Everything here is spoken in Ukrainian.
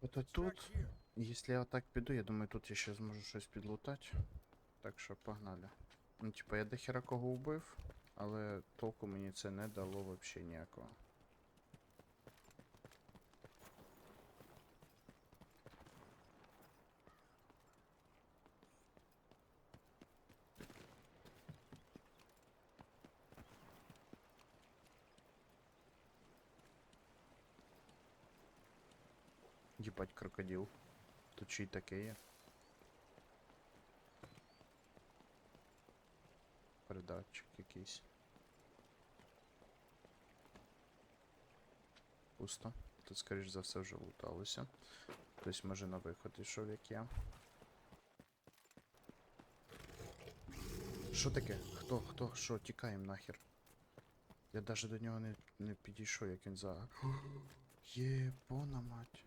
Ото тут. Якщо я так піду, я думаю, тут я ще зможу щось підлутати. Так що погнали. Ну, типа, я дохера кого вбив, але толку мені це не дало вообще ніякого. Їбать крокодил. Тут ще й таке є. Передатчик якийсь. Пусто. Тут, скоріш за все, вже луталося. Хтось може на виход ішов, як я. Що таке? Хто? Хто? Що? Тікаємо нахер. Я даже до нього не, не підійшов, як він за. Єбона мать.